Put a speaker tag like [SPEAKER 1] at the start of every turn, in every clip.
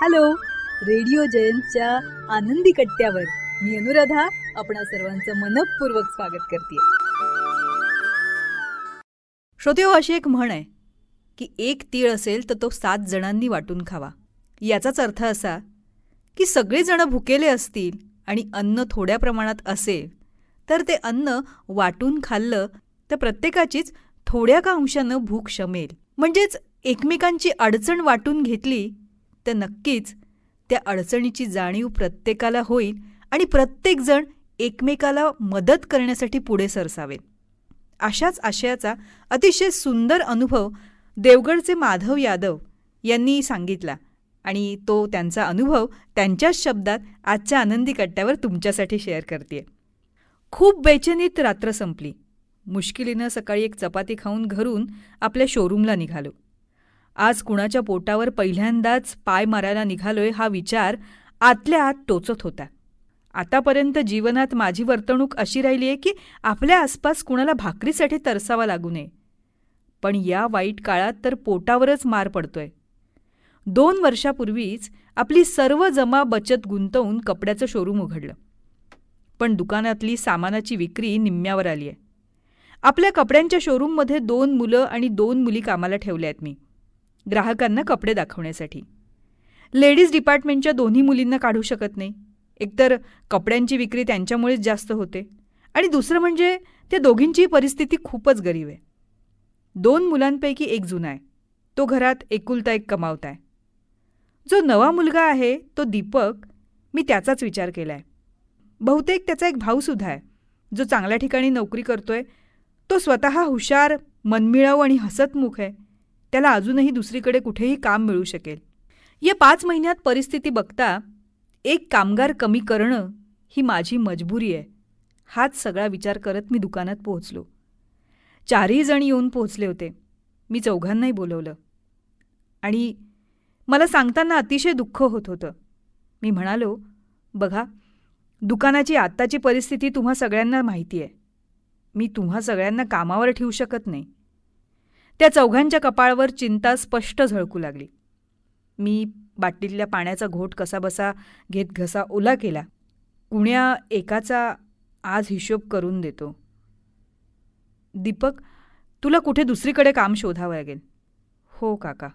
[SPEAKER 1] Hello radio जयंतच्या आनंदी कट्ट्यावर मी अनुराधा आपणा सर्वांचं मनपूर्वक स्वागत करते श्रोते हो, अशी एक म्हण आहे की एक तीळ असेल तर तो सात जणांनी वाटून खावा. याचाच अर्थ असा की सगळेजण भुकेले असतील आणि अन्न थोड्या प्रमाणात असेल तर ते अन्न वाटून खाल्लं तर प्रत्येकाचीच थोड्या का अंशानं भूक शमेल. म्हणजेच एकमेकांची अडचण वाटून घेतली तर नक्कीच त्या अडचणीची जाणीव प्रत्येकाला होईल आणि प्रत्येकजण एकमेकाला मदत करण्यासाठी पुढे सरसावेल अशाच आशयाचा अतिशय सुंदर अनुभव देवगडचे माधव यादव यांनी सांगितला आणि तो त्यांचा अनुभव त्यांच्याच शब्दात आजच्या आनंदी कट्ट्यावर तुमच्यासाठी शेअर करते खूप बेचनीत रात्र संपली. मुश्किलीनं सकाळी एक चपाती खाऊन घरून आपल्या शोरूमला निघालो. आज कुणाच्या पोटावर पहिल्यांदाच पाय मारायला निघालोय हा विचार आतल्या आत टोचत होता. आतापर्यंत जीवनात माझी वर्तणूक अशी राहिली आहे की आपल्या आसपास कुणाला भाकरीसाठी तरसावा लागू नये. पण या वाईट काळात तर पोटावरच मार पडतोय. दोन वर्षापूर्वीच आपली सर्व जमा बचत गुंतवून कपड्याचं शोरूम उघडलं. पण दुकानातली सामानाची विक्री निम्म्यावर आली आहे आपल्या कपड्यांच्या शोरूममध्ये दोन मुलं आणि दोन मुली कामाला ठेवल्या आहेत मी. ग्राहकांना कपडे दाखवण्यासाठी. लेडीज डिपार्टमेंटच्या दोन्ही मुलींना काढू शकत नाही. एकतर कपड्यांची विक्री त्यांच्यामुळेच जास्त होते आणि दुसरं म्हणजे त्या दोघींची परिस्थिती खूपच गरीब आहे. दोन मुलांपैकी एक जुना आहे. तो घरात एकुलता एक कमावत आहे जो नवा मुलगा आहे तो दीपक मी त्याचाच विचार केला आहे बहुतेक त्याचा एक भाऊसुद्धा आहे. जो चांगल्या ठिकाणी नोकरी करतोय. तो स्वतः हुशार मनमिळाऊ आणि हसतमुख आहे. त्याला अजूनही दुसरीकडे कुठेही काम मिळू शकेल. या पाच महिन्यात परिस्थिती बघता एक कामगार कमी करणं ही माझी मजबुरी आहे. हाच सगळा विचार करत मी दुकानात पोहोचलो. चारही जण येऊन पोहोचले होते. मी चौघांनाही बोलवलं. आणि मला सांगताना अतिशय दुःख होत होतं. मी म्हणालो बघा दुकानाची आत्ताची परिस्थिती तुम्हा सगळ्यांना माहिती आहे. मी तुम्हा सगळ्यांना कामावर ठेवू शकत नाही. त्या चौघांच्या कपाळावर चिंता स्पष्ट झळकू लागली. मी बाटलीतल्या पाण्याचा घोट कसाबसा घेत घसा ओला केला. कुण्या एकाचा आज हिशोब करून देतो. दीपक तुला कुठे दुसरीकडे काम शोधावं लागेल? हो काका.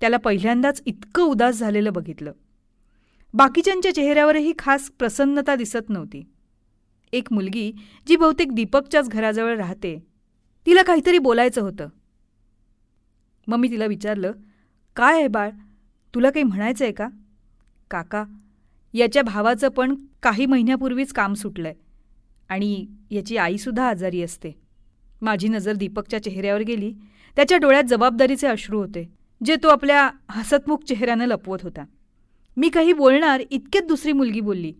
[SPEAKER 1] त्याला पहिल्यांदाच इतकं उदास झालेलं बघितलं. बाकीच्यांच्या चेहऱ्यावरही खास प्रसन्नता दिसत नव्हती. एक मुलगी जी बहुतेक दीपकच्याच घराजवळ राहते तिला काहीतरी बोलायचं होतं. मग मी तिला विचारलं काय आहे बाळ? तुला काही म्हणायचं आहे का? काका याच्या भावाचं पण काही महिन्यापूर्वीच काम सुटलंय आणि याची आईसुद्धा आजारी असते. माझी नजर दीपकच्या चेहऱ्यावर गेली. त्याच्या डोळ्यात जबाबदारीचे अश्रू होते जे तो आपल्या हसतमुख चेहऱ्यानं लपवत होता. मी काही बोलणार इतकेच दुसरी मुलगी बोलली.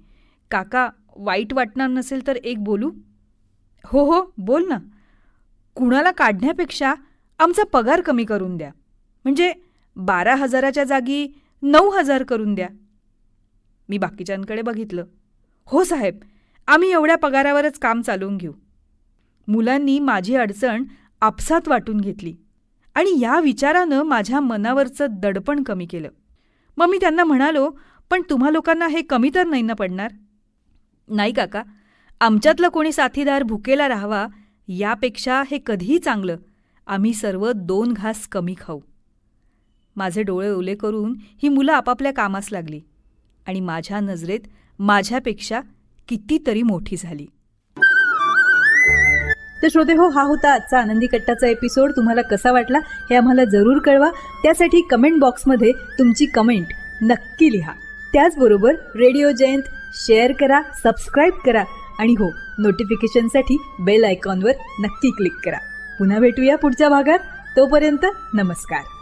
[SPEAKER 1] काका वाईट वाटणार नसेल तर एक बोलू. हो हो बोल ना. कुणाला काढण्यापेक्षा आमचा पगार कमी करून द्या. म्हणजे बारा हजाराच्या जागी नऊ हजार करून द्या. मी बाकीच्यांकडे बघितलं. हो साहेब आम्ही एवढ्या पगारावरच काम चालवून घेऊ. मुलांनी माझी अडचण आपसात वाटून घेतली आणि या विचारानं माझ्या मनावरचं दडपण कमी केलं. मग मी त्यांना म्हणालो पण तुम्हा लोकांना हे कमी तर नाही ना पडणार? नाही काका आमच्यातलं कोणी साथीदार भुकेला राहावा यापेक्षा हे कधीही चांगलं. आम्ही सर्व दोन घास कमी खाऊ. माझे डोळे ओले करून ही मुलं आपापल्या कामास लागली आणि माझ्या नजरेत माझ्यापेक्षा कितीतरी मोठी झाली. तर श्रोते हो हा होता आजचा आनंदी कट्टाचा एपिसोड तुम्हाला कसा वाटला हे आम्हाला जरूर कळवा. त्यासाठी कमेंट बॉक्समध्ये तुमची कमेंट नक्की लिहा. त्याचबरोबर रेडिओ जयंत शेअर करा सबस्क्राईब करा आणि हो नोटिफिकेशनसाठी बेल आयकॉनवर नक्की क्लिक करा. पुन्हा भेटूया पुढच्या भागात. तोपर्यंत नमस्कार.